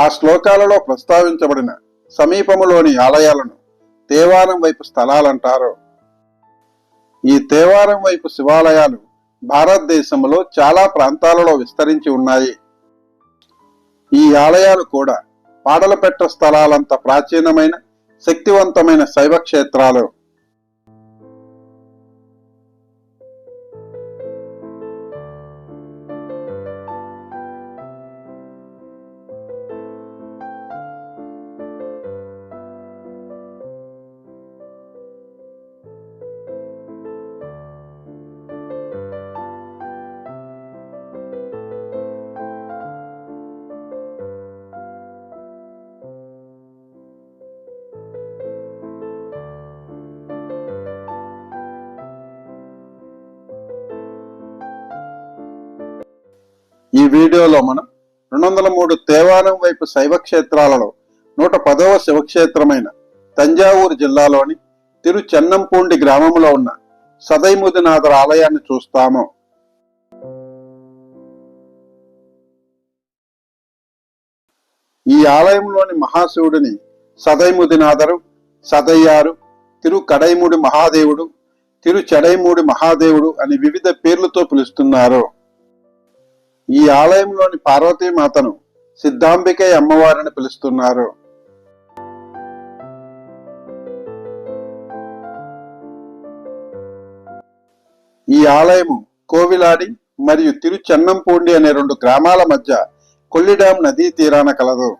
ఆ శ్లోకాలలో ప్రస్తావించబడిన సమీపములోని ఆలయాలను తేవారం వైపు స్థలాలంటారు. ఈ తేవారం వైపు శివాలయాలు భారతదేశంలో చాలా ప్రాంతాలలో విస్తరించి ఉన్నాయి. ఈ ఆలయాలు కూడా పాడలపెట్ట స్థలాలంత ప్రాచీనమైన శక్తివంతమైన శైవ క్షేత్రాలు. ఈ వీడియోలో మనం రెండు వందల మూడు తేవారం వైపు శైవ క్షేత్రాలలో నూట పదవ శివక్షేత్రమైన తంజావూరు జిల్లాలోని తిరు చెన్నంపూండి గ్రామంలో ఉన్న సదైముదినాథర్ ఆలయాన్ని చూస్తాము. ఈ ఆలయంలోని మహాశివుడిని సదైముదినాథరు సదయ్యారు తిరు కడైముడి మహాదేవుడు తిరు చెడైమూడి మహాదేవుడు అని వివిధ పేర్లతో పిలుస్తున్నారు. ఈ ఆలయంలోని పార్వతీమాతను సిద్ధాంబికై అమ్మవారిని పిలుస్తున్నారు. ఈ ఆలయము కోవిలాడి మరియు తిరుచెన్నంపూండి అనే రెండు గ్రామాల మధ్య కొల్లిడాం నదీ తీరాన కలదు.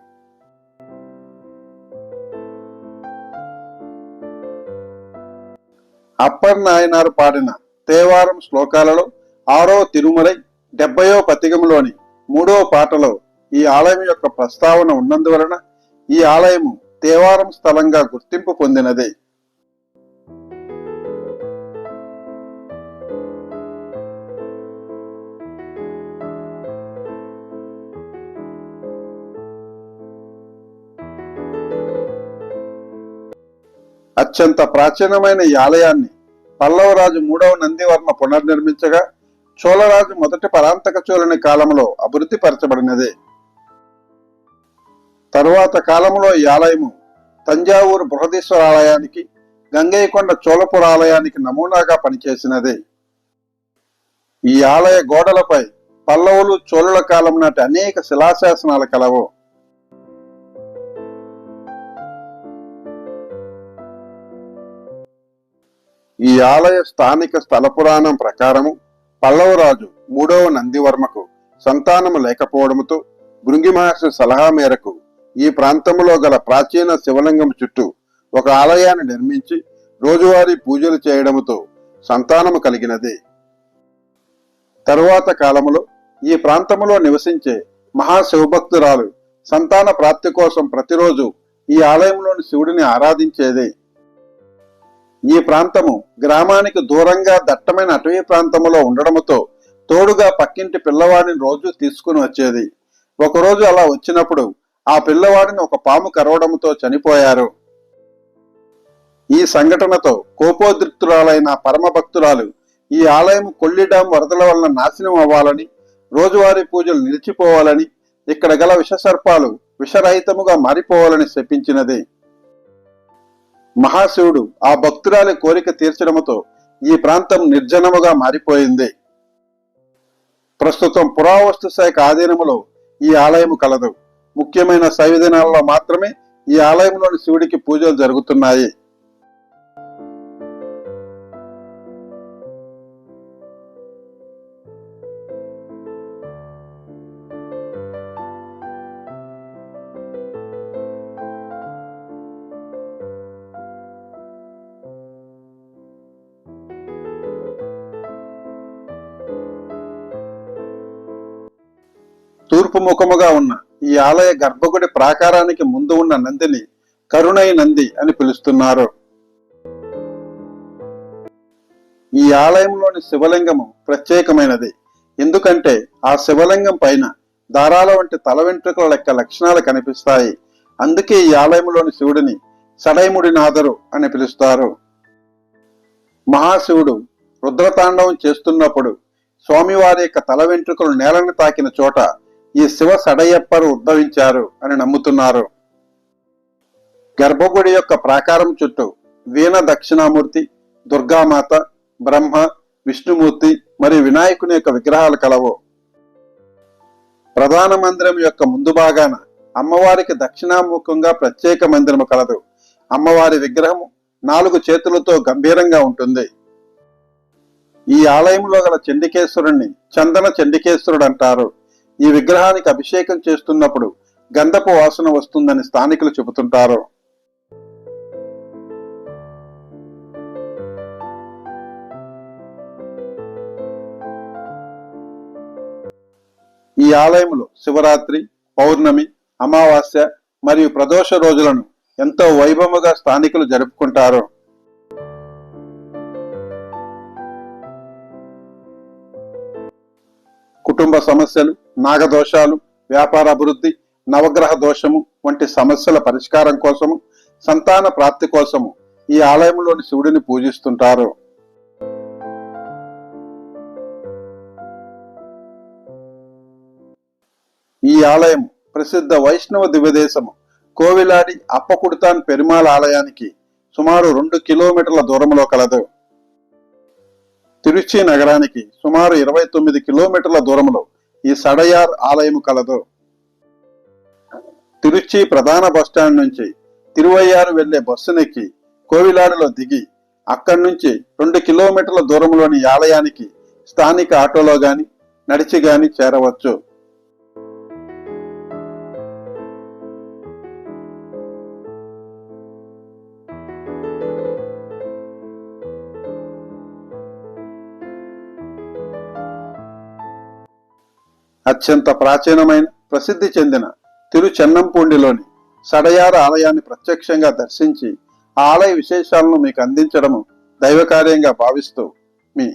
అప్పర్ నాయనారు పాడిన తేవారం శ్లోకాలలో ఆరో తిరుమలై డెబ్బయో పతికంలోని మూడో పాటలో ఈ ఆలయం యొక్క ప్రస్తావన ఉన్నందువలన ఈ ఆలయము దేవారం స్థలంగా గుర్తింపు పొందినది. అత్యంత ప్రాచీనమైన ఈ ఆలయాన్ని పల్లవరాజు మూడవ నందివర్మ పునర్నిర్మించగా చోళరాజు మొదటి పరాంతక చోళని కాలంలో అభివృద్ధి పరచబడినది. తరువాత కాలంలో ఈ ఆలయము తంజావూరు బృహదీశ్వర ఆలయానికి గంగైకొండ చోళపుర ఆలయానికి నమూనాగా పనిచేసినది. ఈ ఆలయ గోడలపై పల్లవులు చోళుల కాలం నాటి అనేక శిలాశాసనాలు కలవు. ఈ ఆలయ స్థానిక స్థల పురాణం ప్రకారము పల్లవరాజు మూడవ నందివర్మకు సంతానము లేకపోవడంతో భృంగి మహర్షి సలహా మేరకు ఈ ప్రాంతంలో గల ప్రాచీన శివలింగం చుట్టూ ఒక ఆలయాన్ని నిర్మించి రోజువారీ పూజలు చేయడముతో సంతానము కలిగినది. తరువాత కాలములో ఈ ప్రాంతములో నివసించే మహాశివభక్తురాలు సంతాన ప్రాప్తి కోసం ప్రతిరోజు ఈ ఆలయంలోని శివుడిని ఆరాధించేది ఈ ప్రాంతము గ్రామానికి దూరంగా దట్టమైన అటవీ ప్రాంతములో ఉండడముతో తోడుగా పక్కింటి పిల్లవాడిని రోజు తీసుకుని వచ్చేది. ఒకరోజు అలా వచ్చినప్పుడు ఆ పిల్లవాడిని ఒక పాము కరవడంతో చనిపోయారు. ఈ సంఘటనతో కోపోద్రిక్తురాలైన పరమ భక్తురాలు ఈ ఆలయం కొల్లిడాం వరదల వలన నాశనం అవ్వాలని రోజువారీ పూజలు నిలిచిపోవాలని ఇక్కడ గల విషసర్పాలు విషరహితముగా మారిపోవాలని శపించినది. మహాశివుడు ఆ భక్తురాలి కోరిక తీర్చడముతో ఈ ప్రాంతం నిర్జనముగా మారిపోయింది. ప్రస్తుతం పురావస్తు శాఖ ఆధీనములో ఈ ఆలయము కలదు. ముఖ్యమైన శైవ దినాలలో మాత్రమే ఈ ఆలయంలోని శివుడికి పూజలు జరుగుతున్నాయి. తూర్పు ముఖముగా ఉన్న ఈ ఆలయ గర్భగుడి ప్రాకారానికి ముందు ఉన్న నందిని కరుణై నంది అని పిలుస్తున్నారు. ఈ ఆలయంలోని శివలింగము ప్రత్యేకమైనది. ఎందుకంటే ఆ శివలింగం పైన దారాల వంటి తల వెంట్రుకల లెక్క లక్షణాలు కనిపిస్తాయి. అందుకే ఈ ఆలయంలోని శివుడిని సడైముడి నాదరు అని పిలుస్తారు. మహాశివుడు రుద్రతాండవం చేస్తున్నప్పుడు స్వామివారి యొక్క తల వెంట్రుకలు నేలను తాకిన చోట ఈ శివ సడయ్యప్పరు ఉద్భవించారు అని నమ్ముతున్నారు. గర్భగుడి యొక్క ప్రాకారం చుట్టూ వీణ దక్షిణామూర్తి దుర్గామాత బ్రహ్మ విష్ణుమూర్తి మరియు వినాయకుని యొక్క విగ్రహాలు కలవు. ప్రధాన మందిరం యొక్క ముందు భాగాన అమ్మవారికి దక్షిణాముఖంగా ప్రత్యేక మందిరము కలదు. అమ్మవారి విగ్రహం నాలుగు చేతులతో గంభీరంగా ఉంటుంది. ఈ ఆలయంలో గల చండికేశ్వరుణ్ణి చందన చండికేశ్వరుడు అంటారు. ఈ విగ్రహానికి అభిషేకం చేస్తున్నప్పుడు గంధపు వాసన వస్తుందని స్థానికులు చెబుతుంటారు. ఈ ఆలయంలో శివరాత్రి పౌర్ణమి అమావాస్య మరియు ప్రదోష రోజులను ఎంతో వైభవముగా స్థానికులు జరుపుకుంటారు. కుటుంబ సమస్యలు నాగదోషాలు వ్యాపార అభివృద్ధి నవగ్రహ దోషము వంటి సమస్యల పరిష్కారం కోసము సంతాన ప్రాప్తి కోసము ఈ ఆలయంలోని శివుడిని పూజిస్తుంటారు. ఈ ఆలయం ప్రసిద్ధ వైష్ణవ దివ్యదేశము కోవిలాడి అప్పకుడుతాన్ పెరుమాళ్ ఆలయానికి సుమారు రెండు కిలోమీటర్ల దూరంలో కలదు. తిరుచి నగరానికి సుమారు ఇరవై తొమ్మిది కిలోమీటర్ల దూరంలో ఈ సడయార్ ఆలయం కలదు. తిరుచి ప్రధాన బస్టాండ్ నుంచి తిరువయ్యారు వెళ్ళే బస్సునెక్కి కోవిలాడులో దిగి అక్కడి నుంచి రెండు కిలోమీటర్ల దూరంలోని ఆలయానికి స్థానిక ఆటోలో గాని నడిచి గాని చేరవచ్చు. అత్యంత ప్రాచీనమైన ప్రసిద్ధి చెందిన తిరుచెన్నంపూండిలోని సడయార ఆలయాన్ని ప్రత్యక్షంగా దర్శించి ఆ ఆలయ విశేషాలను మీకు అందించడము దైవకార్యంగా భావిస్తూ మీ